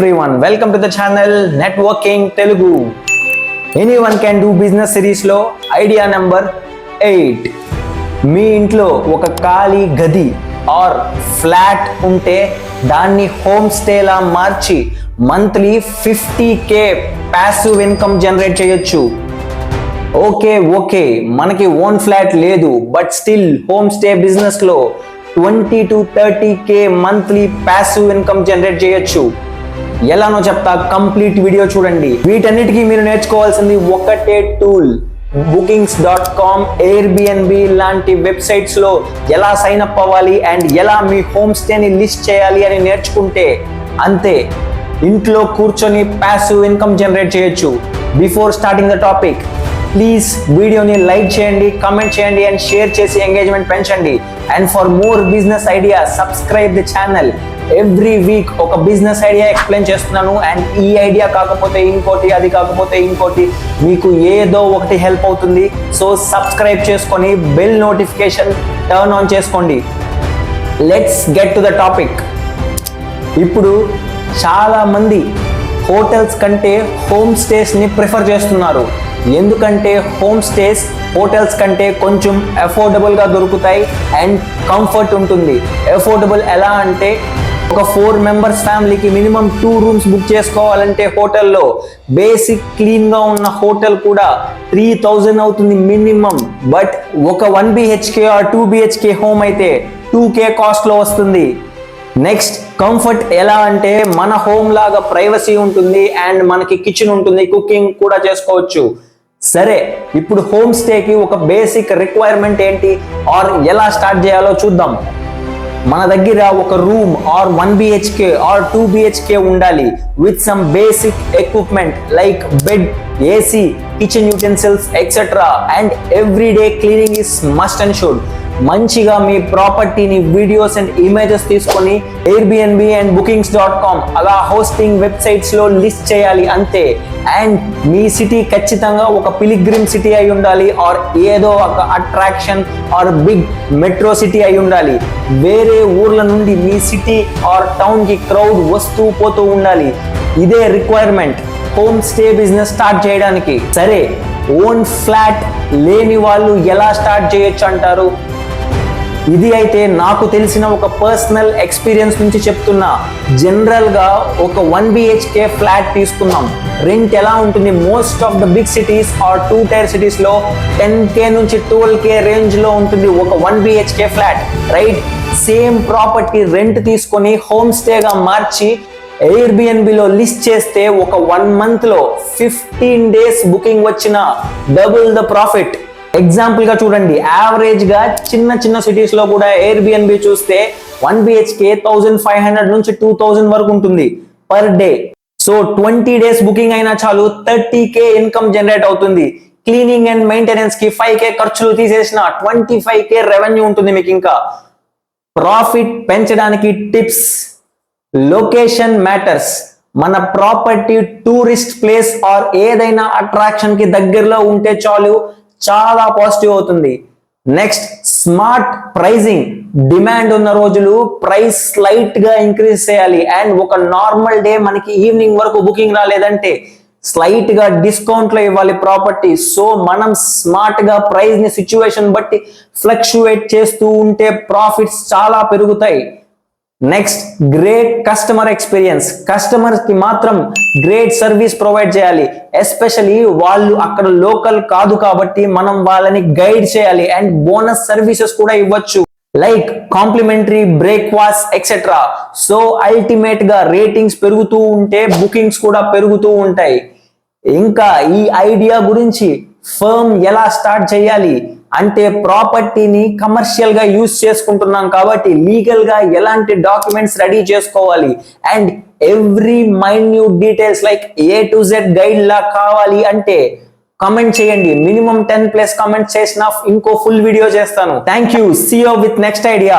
Everyone welcome to the channel networking Telugu anyone can do business సిరీస్లో idea number eight మీ ఇంట్లో ఒక ఖాళీ గది ఆర్ ఫ్లాట్ ఉంటే దాన్ని హోమ్ స్టేలా మార్చి monthly fifty K passive income generate చేయొచ్చు. ఓకే ఓకే మనకి ఓన్ ఫ్లాట్ లేదు బట్ స్టిల్ హోమ్ స్టే బిజినెస్లో twenty to thirty K monthly passive income generate చేయొచ్చు. ఎలానో చెప్తా? కంప్లీట్ వీడియో చూడండి. వీటన్నిటికీ మీరు నేర్చుకోవాల్సింది ఒకటే tool. Bookings dot com Airbnb లాంటి వెబ్సైట్స్లో ఎలా సైన్ అప్ అవ్వాలి అండ్ ఎలా మీ హోమ్ స్టేని లిస్ట్ చేయాలి అని నేర్చుకుంటే అంతే. ఇంట్లో కూర్చొని ప్యాసివ్ ఇన్కమ్ జనరేట్ చేయొచ్చు. Before starting the topic please వీడియోని లైక్ చేయండి కామెంట్ చేయండి అండ్ షేర్ చేసి ఎంగేజ్మెంట్ పెంచండి. And for more business idea subscribe the channel every week ఒక బిజినెస్ ఐడియా ఎక్స్ప్లెయిన్ చేస్తున్నాను అండ్ ఈ ఐడియా కాకపోతే ఇంకోటి అది కాకపోతే ఇంకోటి. మీకు ఏదో ఒకటి హెల్ప్ అవుతుంది. సో సబ్స్క్రైబ్ చేసుకొని బెల్ నోటిఫికేషన్ టర్న్ ఆన్ చేసుకోండి. Let's get to the topic ఇప్పుడు చాలామంది హోటల్స్ కంటే హోమ్ స్టేస్ని ప్రిఫర్ చేస్తున్నారు. ఎందుకంటే హోమ్ స్టేస్ హోటల్స్ కంటే కొంచెం అఫోర్డబుల్గా దొరుకుతాయి అండ్ కంఫర్ట్ ఉంటుంది. అఫోర్డబుల్ ఎలా అంటే ఒక ఫోర్ మెంబర్స్ ఫ్యామిలీకి మినిమం టూ రూమ్స్ బుక్ చేసుకోవాలంటే హోటల్లో బేసిక్ క్లీన్గా ఉన్న హోటల్ కూడా త్రీ థౌజండ్ అవుతుంది మినిమం. బట్ ఒక one BHK or two BHK home అయితే టూ కే కాస్ట్లో వస్తుంది. నెక్స్ట్ కంఫర్ట్ ఎలా అంటే మన హోమ్ లాగా ప్రైవసీ ఉంటుంది అండ్ మనకి కిచెన్ ఉంటుంది కుకింగ్ కూడా చేసుకోవచ్చు. సరే ఇప్పుడు హోమ్ స్టేకి ఒక బేసిక్ రిక్వైర్మెంట్ ఏంటి? ఆర్ ఎలా స్టార్ట్ చేయాలో చూద్దాం. మన దగ్గర ఒక room or one BHK or two BHK ఉండాలి. With some basic equipment like bed AC kitchen utensils etcetera and every day cleaning is must and should మంచిగా మీ ప్రాపర్టీని వీడియోస్ అండ్ ఇమేజెస్ తీసుకొని Airbnb and bookings dot com అలా hosting వెబ్సైట్స్లో list చేయాలి అంతే. And me city ఖచ్చితంగా ఒక పిలిగ్రిమ్ సిటీ అయి ఉండాలి ఆర్ ఏదో ఒక attraction or big metro city అయి ఉండాలి. వేరే ఊర్ల నుండి మీ సిటీ ఆర్ టౌన్కి క్రౌడ్ వస్తూ పోతూ ఉండాలి. ఇదే requirement home stay business start చేయడానికి. సరే ఓన్ ఫ్లాట్ లేని వాళ్ళు ఎలా స్టార్ట్ చేయొచ్చు అంటారు? ఇది అయితే నాకు తెలిసిన ఒక పర్సనల్ ఎక్స్పీరియన్స్ నుంచి చెప్తున్నా. జనరల్గా ఒక వన్ బిహెచ్కే ఫ్లాట్ తీసుకున్నాం. రెంట్ ఎలా ఉంటుంది? Most of the big cities or two tier సిటీస్లో టెన్ కే నుంచి ట్వెల్వ్ కే రేంజ్లో ఉంటుంది ఒక one BHK flat right same property rent తీసుకొని హోమ్ స్టేగా మార్చి ఎయిర్బిఎన్బిలో లిస్ట్ చేస్తే ఒక వన్ మంత్లో ఫిఫ్టీన్ డేస్ బుకింగ్ వచ్చిన డబుల్ ద ప్రాఫిట్ ఎగ్జాంపుల్గా చూడండి. యావరేజ్గా చిన్న చిన్న సిటీస్లో కూడా ఎయిర్బిఎన్బి చూస్తే one BHK thousand five hundred నుంచి టూ థౌసండ్ వరకు ఉంటుంది per day so twenty days booking అయినా చాలు థర్టీ కే ఇన్కమ్ జనరేట్ అవుతుంది. క్లీనింగ్ అండ్ మెయింటెనెన్స్కి ఫైవ్ కే ఖర్చులు తీసేసిన ట్వంటీ ఫైవ్ కే రెవెన్యూ ఉంటుంది మీకు ఇంకా. ప్రాఫిట్ పెంచడానికి టిప్స్ లొకేషన్ మ్యాటర్స్ మన ప్రాపర్టీ టూరిస్ట్ ప్లేస్ ఆర్ ఏదైనా అట్రాక్షన్కి దగ్గరలో ఉంటే చాలు చాలా పాజిటివ్ అవుతుంది. నెక్స్ట్ స్మార్ట్ ప్రైజింగ్ డిమాండ్ ఉన్న రోజులు ప్రైస్ స్లైట్గా ఇంక్రీజ్ చేయాలి. అండ్ ఒక నార్మల్ డే మనకి ఈవినింగ్ వరకు బుకింగ్ రాలేదంటే స్లైట్గా డిస్కౌంట్లో ఇవ్వాలి ప్రాపర్టీ సో మనం స్మార్ట్గా ప్రైస్ని సిచ్యువేషన్ బట్టి ఫ్లక్చువేట్ చేస్తూ ఉంటే ప్రాఫిట్స్ చాలా పెరుగుతాయి. నెక్స్ట్ గ్రేట్ కస్టమర్ ఎక్స్పీరియన్స్ కస్టమర్స్కి మాత్రం గ్రేట్ సర్వీస్ ప్రొవైడ్ చేయాలి. ఎస్పెషలీ వాళ్ళు అక్కడ లోకల్ కాదు కాబట్టి మనం వాళ్ళని గైడ్ చేయాలి. అండ్ బోనస్ సర్వీసెస్ కూడా ఇవ్వచ్చు. Like complimentary breakfast etcetera so అల్టిమేట్గా రేటింగ్స్ పెరుగుతూ ఉంటే బుకింగ్స్ కూడా పెరుగుతూ ఉంటాయి. ఇంకా ఈ ఐడియా గురించి ఫర్మ్ ఎలా స్టార్ట్ చేయాలి? అంటే ప్రాపర్టీని కమర్షియల్గా యూజ్ చేసుకుంటున్నాం కాబట్టి లీగల్గా ఎలాంటి డాక్యుమెంట్స్ రెడీ చేసుకోవాలి? And every minute details like A to Z guide లా కావాలి అంటే కామెంట్ చేయండి. మినిమం టెన్ ప్లస్ కామెంట్ చేసిన ఇంకో ఫుల్ వీడియో చేస్తాను. Thank you see with next idea